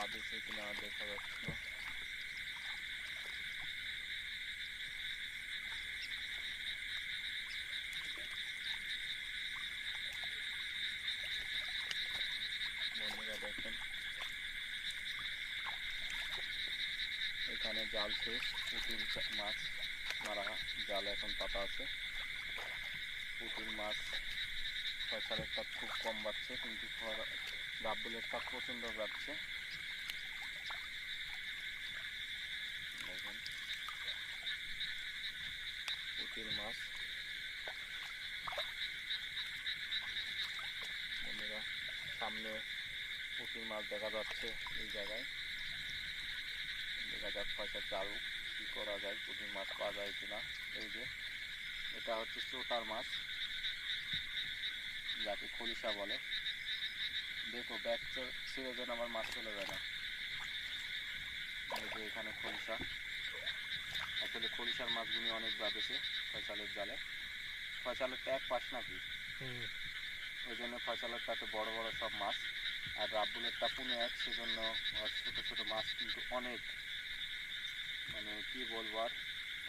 বাঁধেছে কিনা দেখা যাচ্ছে। না এখানে জাল শেষ পুকুর মাছ মারা, জাল এখন পাতা আছে। পুকুর মাছ ফয়সালের কাপ খুব কম বাড়ছে, কিন্তু রাব্বুলের কাপ প্রচণ্ড বাড়ছে। পুকুর মাছ সামনে পুকুর মাছ দেখা যাচ্ছে এই জায়গায় দেখা যাক পয়সা জাল কি করা যায় পুকুর মাছ পাওয়া যায় কিনা এই যে এটা হচ্ছে চোটার মাছ যাকে খলিশা বলে দেখো ব্যাগ ছেড়ে যেন আমার মাছ চলে যায় না এখানে খলিশা আসলে খলিশার মাছগুলি অনেক বাঁধেছে ফয়সালের জালে। ফয়সালের এক পাস নাকি? ওই জন্য ফয়সালেরটাতে বড় বড় সব মাছ। আর রাব্বুলেরটা পুনে এক সেজন্য ছোট ছোট মাছ কিন্তু অনেক। মানে কি বলব আর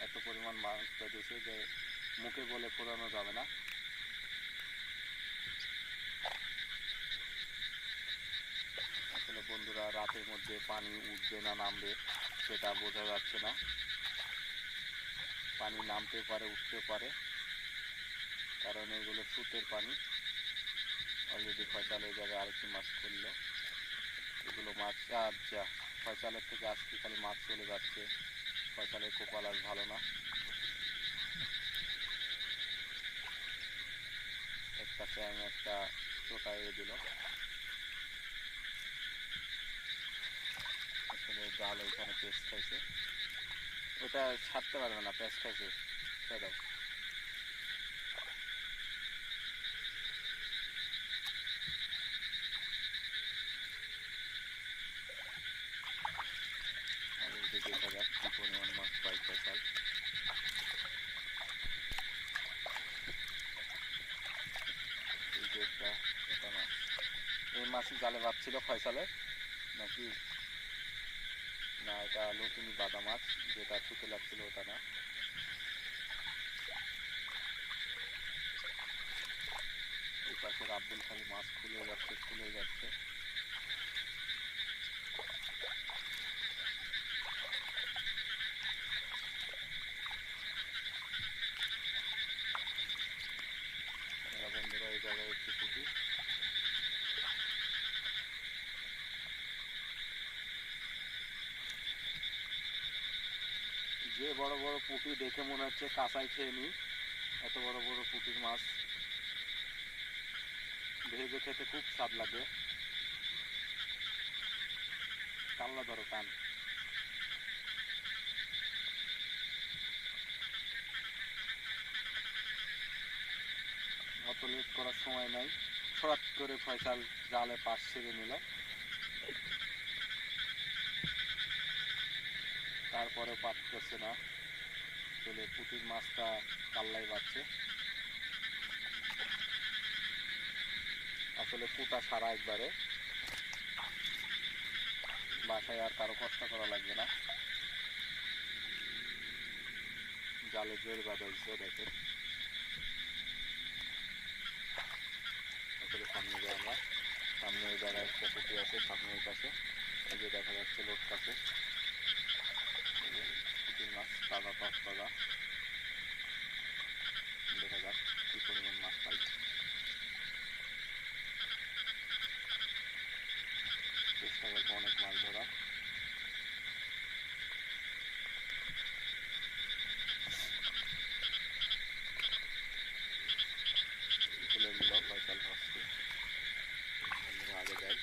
এত পরিমাণ মাছ বেঁধেছে যে মুখে বলে ফোরানো যাবে না। আসলে বন্ধুরা রাতের মধ্যে পানি উঠবে না নামবে সেটা বোঝা যাচ্ছে না। পানি নামতে পারে, উঠতে পারে। কারণ এগুলো সুতের পানি। অলরেডি ফয়সাল এই জায়গায় আরেকটি মাছ খুললো এগুলো মাছ, আর যা, ফয়সালের থেকে আজকে খালি মাছ চলে যাচ্ছে। ফয়সালের কোপাল আর ভালো না। একটা ট্যাং একটা চোটা এড়ে দিল। আসলে জাল ওইখানে পেস্ট খাইছে। ওটা ছাড়তে পারবে না খাইছে ছেড়ে দাও। এই মাছই জালে ভাবছিল ফয়সালে নাকি না, এটা নতুন বাদা মাছ, যেটা ছুটে লাগছিল ওটা না। এই পাশে আব্দুল খালি মাছ খুলে যাচ্ছে খুলে যাচ্ছে। যে বড় বড় পুঁটি দেখে মনে হচ্ছে কাঁচাই খেয়ে নি এত বড় বড় পুঁটির মাছ। ভেজে খেতে খুব স্বাদ লাগে। কাল্লা ধরো কান অত লেট করার সময় নাই। ছড়াত করে ফয়সাল জালে পাশ ছেড়ে নিল। তারপরে পাচ্ছে না। চলে পুঁটির মাছটা কাল্লাই বাড়ছে। আসলে পুঁটা সারা একবারে। বাসায় আর কারও কষ্ট করা লাগবে না। জালে জোর বাঁধাইছে, দেখেন। আসলে সামনে যাই আমরা, সামনে ওই জায়গায় একটা পুকুর আছে, সামনে ওই পাশে। এই যে দেখা যাচ্ছে লোক কাছে পুঁটির মাছ তাজা পাঁচ তাজা দেখা যাক কি পরিমাণ মাছ পাই চেষ্টা করব অনেক মাছ ধরা তুলে নিল ফয়সাল মাছকে আমরা আগে যাই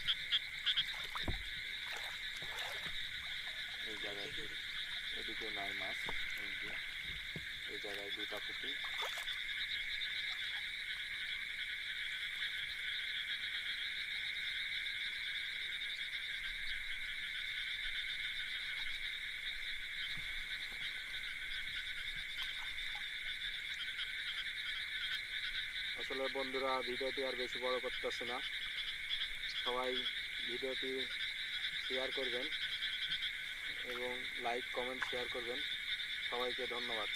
এই জায়গায় এদিকে নাই মাছ এই যে এই আসলে বন্ধুরা, ভিডিওটি আর বেশি বড় করতেছে না। সবাই ভিডিওটি শেয়ার করবেন এবং লাইক কমেন্ট শেয়ার করবেন। সবাইকে ধন্যবাদ।